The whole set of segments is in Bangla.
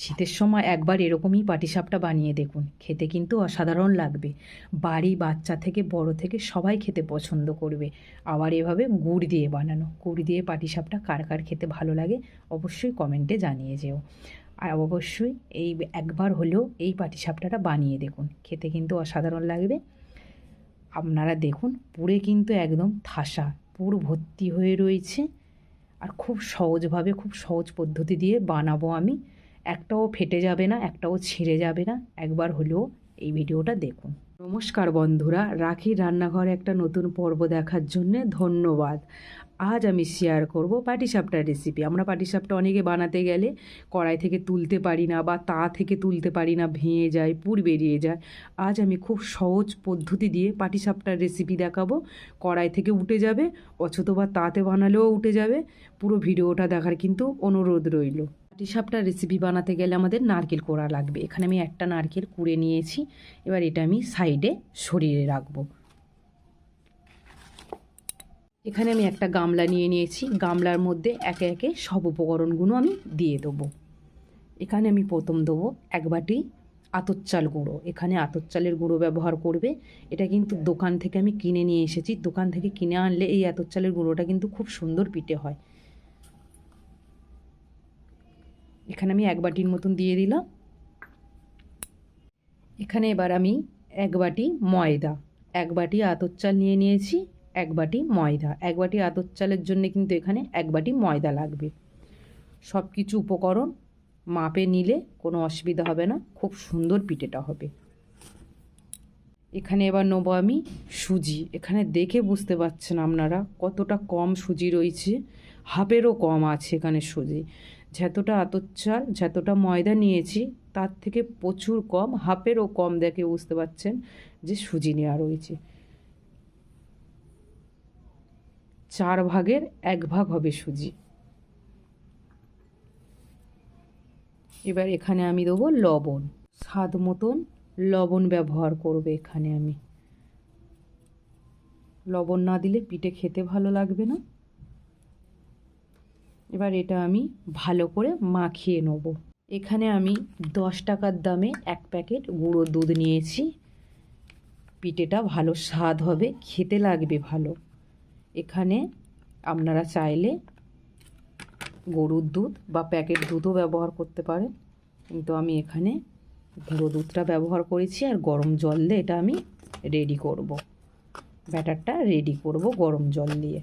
শীতের সময় একবার এরকমই পাটিসাপটা বানিয়ে দেখুন। খেতে কিন্তু অসাধারণ লাগবে। বাড়ি বাচ্চা থেকে বড় থেকে সবাই খেতে পছন্দ করবে। আবার এভাবে গুড় দিয়ে বানানো। গুড় দিয়ে পাটিসাপটা কার কার খেতে ভালো লাগে অবশ্যই কমেন্টে জানিয়ে যেও। আর অবশ্যই এই একবার হলেও এই পাটিসাপটাটা বানিয়ে দেখুন। খেতে কিন্তু অসাধারণ লাগবে। আপনারা দেখুন পুরে কিন্তু একদম থাসা। পুর ভর্তি হয়ে রয়েছে। আর খুব সহজভাবে, খুব সহজ পদ্ধতি দিয়ে বানাবো আমি। একটাও ফেটে যাবে না, একটাও ছিঁড়ে যাবে না। একবার হলেও এই ভিডিওটা দেখুন। নমস্কার বন্ধুরা, রাখির রান্নাঘরে একটা নতুন পর্ব দেখার জন্য ধন্যবাদ। আজ আমি শেয়ার করব পাটিসাপটার রেসিপি আমরা পাটিসাপটা অনেকে বানাতে গেলে কড়াই থেকে তুলতে পারি না বা তা থেকে তুলতে পারি না, ভেঙে যায়, পুর বেরিয়ে যায়। আজ আমি খুব সহজ পদ্ধতি দিয়ে পাটিসাপটার রেসিপি দেখাবো। কড়াই থেকে উঠে যাবে, অথবা তাতে বানালেও উঠে যাবে। পুরো ভিডিওটা দেখার কিন্তু অনুরোধ রইল। পাটিসাপটার রেসিপি বানাতে গেলে আমাদের নারকেল কোড়া লাগবে। এখানে আমি একটা নারকেল কুড়ে নিয়েছি। এবার এটা আমি সাইডে সরিয়ে রাখব। এখানে আমি একটা গামলা নিয়ে নিয়েছি। গামলার মধ্যে একে একে সব উপকরণগুলো আমি দিয়ে দেবো। এখানে আমি প্রথম দেবো এক বাটি আতর চাল গুঁড়ো। এখানে আতর চালের গুঁড়ো ব্যবহার করবে। এটা কিন্তু দোকান থেকে আমি কিনে নিয়ে এসেছি। দোকান থেকে কিনে আনলে এই আতর চালের গুঁড়োটা কিন্তু খুব সুন্দর পিঠে হয়। এখানে আমি এক বাটির মতন দিয়ে দিলাম। এখানে এবার আমি এক বাটি ময়দা এক বাটি আতর চাল নিয়ে নিয়েছি এক বাটি ময়দা। এক বাটি আতর চালের জন্য কিন্তু এখানে এক বাটি ময়দা লাগবে। সব কিছু উপকরণ মাপে নিলে কোনো অসুবিধা হবে না, খুব সুন্দর পিঠেটা হবে। এখানে এবার নেব আমি সুজি। এখানে দেখে বুঝতে পারছেন আপনারা কতটা কম সুজি রয়েছে। হাফেরও কম আছে এখানে সুজি। যতটা আতর চাল যতটা ময়দা নিয়েছি, তার থেকে প্রচুর কম হাফেরও কম দেখে বুঝতে পারছেন যে সুজি নেওয়া রয়েছে। চার ভাগের এক ভাগ হবে সুজি। এবার এখানে আমি দেবো লবণ। স্বাদ মতন লবণ ব্যবহার করবে এখানে আমি। লবণ না দিলে পিঠে খেতে ভালো লাগবে না। এবার এটা আমি ভালো করে মাখিয়ে নেব। এখানে আমি দশ টাকার দামে এক প্যাকেট গুঁড়ো দুধ নিয়েছি। পিঠেটা ভালো স্বাদ হবে, খেতে লাগবে ভালো। এখানে আপনারা চাইলে গরুর দুধ বা প্যাকেট দুধও ব্যবহার করতে পারেন। কিন্তু আমি এখানে গুঁড়ো দুধটা ব্যবহার করেছি আর গরম জল দিয়ে এটা আমি রেডি করব। ব্যাটারটা রেডি করব গরম জল দিয়ে।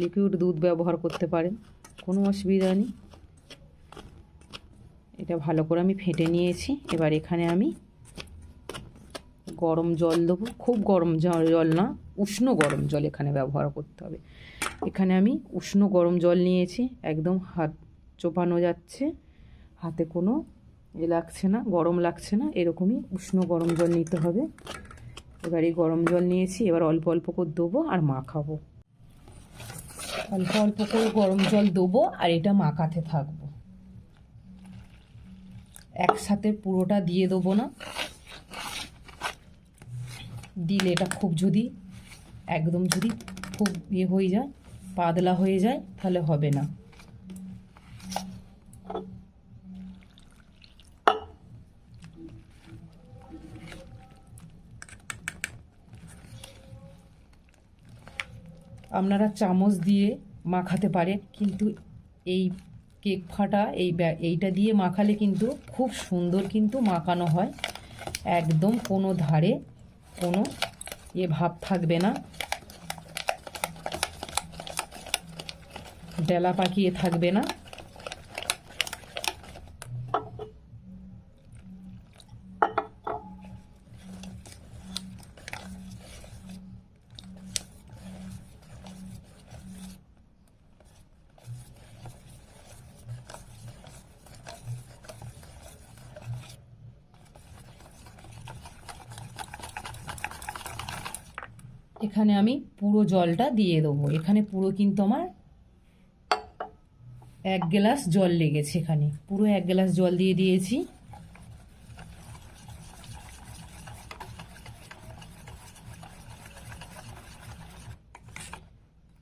লিকুইড দুধ ব্যবহার করতে পারেন, কোনো অসুবিধা নেই। এটা ভালো করে আমি ফেটে নিয়েছি। এবার এখানে আমি গরম জল দেবো। খুব গরম জল না, উষ্ণ গরম জল এখানে ব্যবহার করতে হবে। এখানে আমি উষ্ণ গরম জল নিয়েছি, একদম হাত চোপানো যাচ্ছে। হাতে কোনো এ লাগছে না, গরম লাগছে না, এরকমই উষ্ণ গরম জল নিতে হবে। এবার এই গরম জল নিয়েছি, এবার অল্প অল্প করে দেবো আর মাখাবো। অল্প অল্প করে গরম জল দেবো আর এটা মাখাতে থাকব। একসাথে পুরোটা দিয়ে দেবো না। দিলে এটা খুব যদি, একদম যদি খুব ইয়ে হয়ে যায়, পাতলা হয়ে যায়, তাহলে হবে না। আপনারা চামচ দিয়ে মাখাতে পারে কিন্তু এই কেক ফাটা, এই এইটা দিয়ে মাখালে কিন্তু খুব সুন্দর কিন্তু মাখানো হয়। একদম কোনো ধারে কোনো এ ভাব থাকবে না। ডেলা পাকিয়ে থাকবে না। এখানে আমি পুরো জলটা দিয়ে দেবো। এখানে পুরো কিন্তু আমার এক গ্লাস জল লেগেছে এখানে। পুরো এক গ্লাস জল দিয়ে দিয়েছি।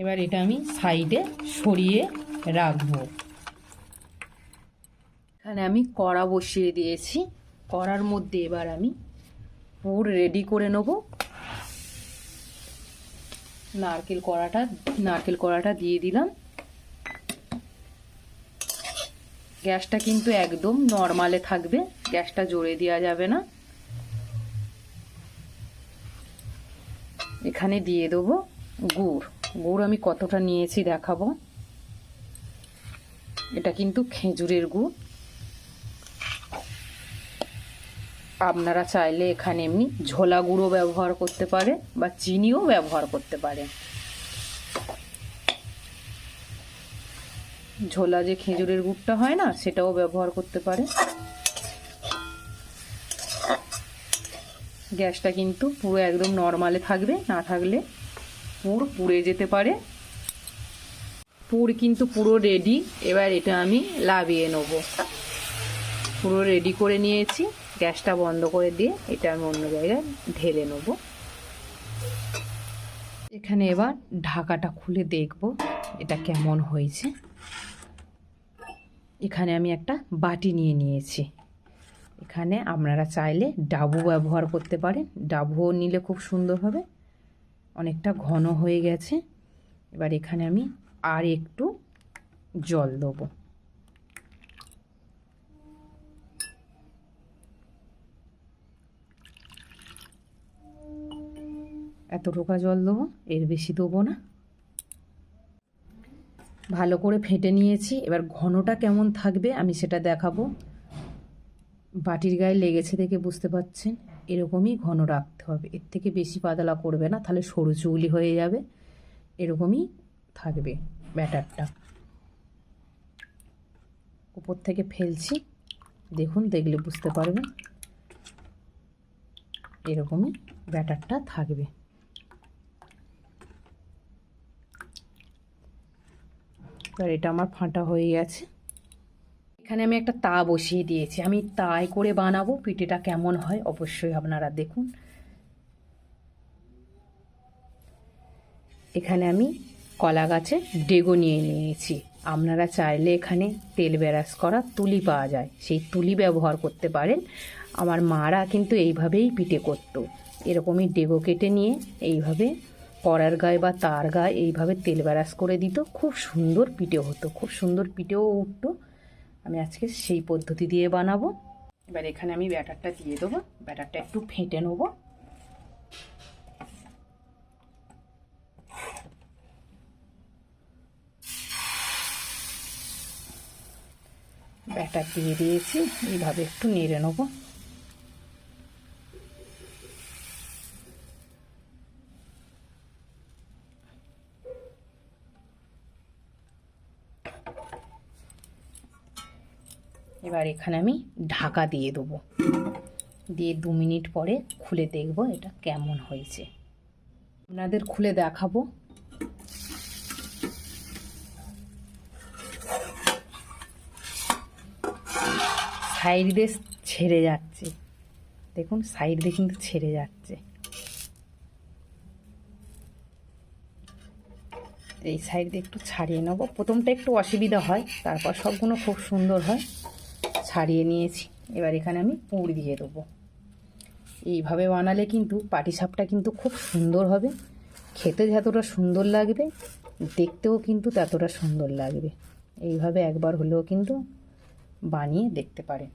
এবার এটা আমি সাইডে সরিয়ে রাখব। এখানে আমি কড়া বসিয়ে দিয়েছি। কড়ার মধ্যে এবার আমি পুর রেডি করে নেব। নারকেল কড়াটা নারকেল কড়াটা দিয়ে দিলাম। গ্যাসটা কিন্তু একদম নর্মালে থাকবে, গ্যাসটা জোরে দেওয়া যাবে না। এখানে দিয়ে দেবো গুড়। গুড় আমি কতটা নিয়েছি দেখাবো। এটা কিন্তু খেজুরের গুড়। আপনারা চাইলে এখানে এমনি ঝোলা গুঁড়ো ব্যবহার করতে পারে বা চিনিও ব্যবহার করতে পারে। ঝোলা যে খেজুরের গুড়টা হয় না, সেটাও ব্যবহার করতে পারে। গ্যাসটা কিন্তু পুরো একদম নর্মালে থাকবে, না থাকলে পুর পুড়ে যেতে পারে। পুর কিন্তু পুরো রেডি এবার এটা আমি লাভিয়ে নেব। পুরো রেডি করে নিয়েছি। গ্যাসটা বন্ধ করে দিয়ে এটা আমি অন্য জায়গায় ঢেলে নেব। এখানে এবার ঢাকাটা খুলে দেখব এটা কেমন হয়েছে। এখানে আমি একটা বাটি নিয়ে নিয়েছি। এখানে আপনারা চাইলে ডাবু ব্যবহার করতে পারেন। ডাবুও নিলে খুব সুন্দর হবে। অনেকটা ঘন হয়ে গেছে। এবার এখানে আমি আর একটু জল দেবো। এত টোকা জল দেবো, এর বেশি দেবো না। ভালো করে ফেটে নিয়েছি, এবার ঘনটা কেমন থাকবে আমি সেটা দেখাবো। বাটির গায়ে লেগেছে দেখে বুঝতে পাচ্ছেন, এরকমই ঘন রাখতে হবে। এর থেকে বেশি পাতলা করবে না, তাহলে সরু চুগলি হয়ে যাবে। এরকমই থাকবে ব্যাটারটা। উপর থেকে ফেলছি, দেখুন, দেখলে বুঝতে পারবেন। এরকমই ব্যাটারটা থাকবে। এবার এটা আমার ফাঁটা হয়ে গেছে। এখানে আমি একটা তা বসিয়ে দিয়েছি। আমি তাই করে বানাবো, পিঠেটা কেমন হয় অবশ্যই আপনারা দেখুন। এখানে আমি কলা গাছে ডেগো নিয়ে নিয়েছি। আপনারা চাইলে এখানে তেল ব্যারাস করা তুলি পাওয়া যায়। সেই তুলি ব্যবহার করতে পারেন। আমার মারা কিন্তু এইভাবেই পিঠে করতো। এরকমই ডেগো কেটে নিয়ে এইভাবে কড়ার গায়ে বা তার গায়ে এইভাবে তেল ব্যারাস করে দিত। খুব সুন্দর পিঠে হতো, খুব সুন্দর পিঠেও উঠতো। আমি আজকে সেই পদ্ধতি দিয়ে বানাবো। এবার এখানে আমি ব্যাটারটা দিয়ে দেবো, ব্যাটারটা একটু ফেটে নেব। ব্যাটার দিয়ে দিয়েছি, এইভাবে একটু নেড়ে নেব। এবার এখানে আমি ঢাকা দিয়ে দেবো। দিয়ে দু মিনিট পরে খুলে দেখব এটা কেমন হয়েছে। আপনাদের খুলে দেখাবো। সাইড দিয়ে ছেড়ে যাচ্ছে। দেখুন, সাইড দিয়ে কিন্তু ছেড়ে যাচ্ছে। এই সাইড দিয়ে একটু ছাড়িয়ে নেব। প্রথমটা একটু অসুবিধা হয়, তারপর সবগুলো খুব সুন্দর হয়। ছাড়িয়ে নিয়েছি। এবার এখানে আমি পুর দিয়ে দেবো। এইভাবে বানালে কিন্তু পাটিসাপটা কিন্তু খুব সুন্দর হবে। খেতে যতটা সুন্দর লাগবে, দেখতেও কিন্তু ততটা সুন্দর লাগবে। এইভাবে একবার হলেও কিন্তু বানিয়ে দেখতে পারেন।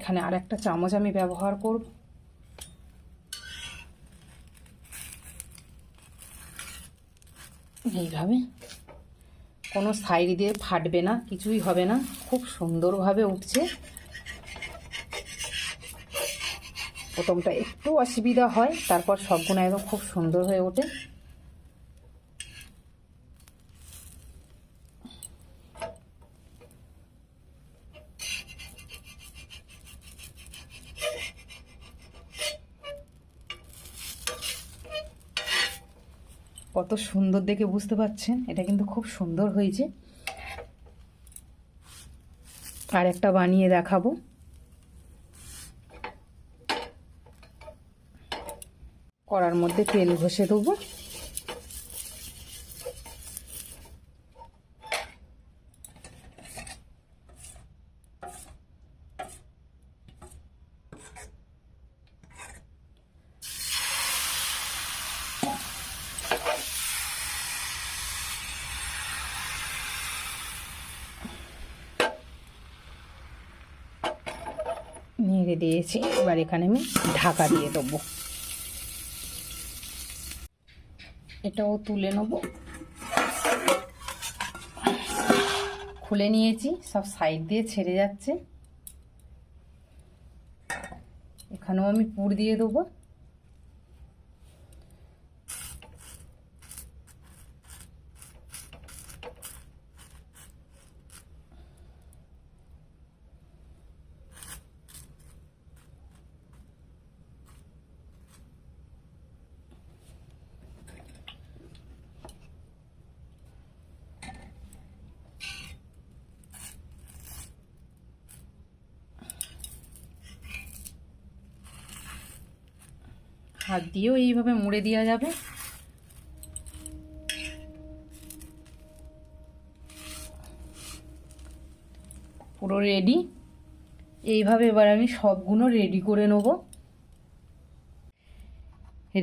এখানে আর একটা চামচ আমি ব্যবহার করব। এইভাবে। কোনো সাইড দিয়ে ফাটবে না, কিছুই হবে না। খুব সুন্দরভাবে উঠছে। প্রথমটা একটু অসুবিধা হয়, তারপর সবগুলো একদম খুব সুন্দর হয়ে ওঠে। কত সুন্দর দেখে বুঝতে পাচ্ছেন এটা কিন্তু খুব সুন্দর হয়েছে। আর একটা বানিয়ে দেখাবো। কড়ার মধ্যে তেল ঘষে দেবো। নেড়ে দিয়েছি। এবার এখানে আমি ঢাকা দিয়ে দেবো। এটাও তুলে নেব। খুলে নিয়েছি, সব সাইড দিয়ে ছেড়ে যাচ্ছে। এখানেও আমি পুর দিয়ে দেবো। হাত দিয়েও এইভাবে মুড়ে দেওয়া যাবে। পুরো রেডি এইভাবে এবার আমি সবগুলো রেডি করে নেব।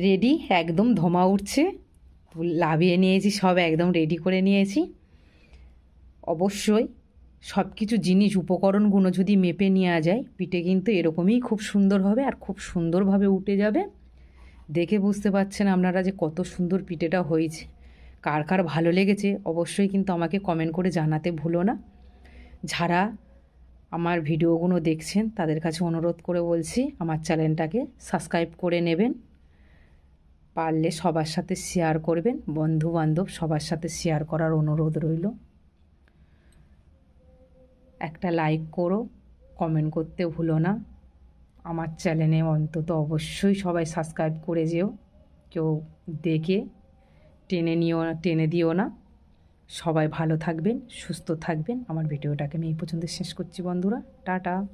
রেডি একদম ধমা উঠছে। লাভিয়ে নিয়েছি সব, একদম রেডি করে নিয়েছি। অবশ্যই সব কিছু জিনিস, উপকরণগুলো যদি মেপে নেওয়া যায়, পিঠে কিন্তু এরকমই খুব সুন্দর হবে আর খুব সুন্দরভাবে উঠে যাবে। দেখে বুঝতে পারছেন আপনারা যে কত সুন্দর পিঠেটা হয়েছে। কার কার ভালো লেগেছে অবশ্যই কিন্তু আমাকে কমেন্ট করে জানাতে ভুলো না। যারা আমার ভিডিওগুলো দেখছেন, তাদের কাছে অনুরোধ করে বলছি আমার চ্যানেলটাকে সাবস্ক্রাইব করে নেবেন। পারলে সবার সাথে শেয়ার করবেন বন্ধু বান্ধব সবার সাথে শেয়ার করার অনুরোধ রইল। একটা লাইক করো কমেন্ট করতে ভুলো না। আমার চ্যানেলে অন্তত অবশ্যই সবাই সাবস্ক্রাইব করে যেও। কেউ দেখে টেনে নিও টেনে দিও না। সবাই ভালো থাকবেন, সুস্থ থাকবেন। আমার ভিডিওটাকে আমি এই পর্যন্ত শেষ করছি বন্ধুরা। টাটা।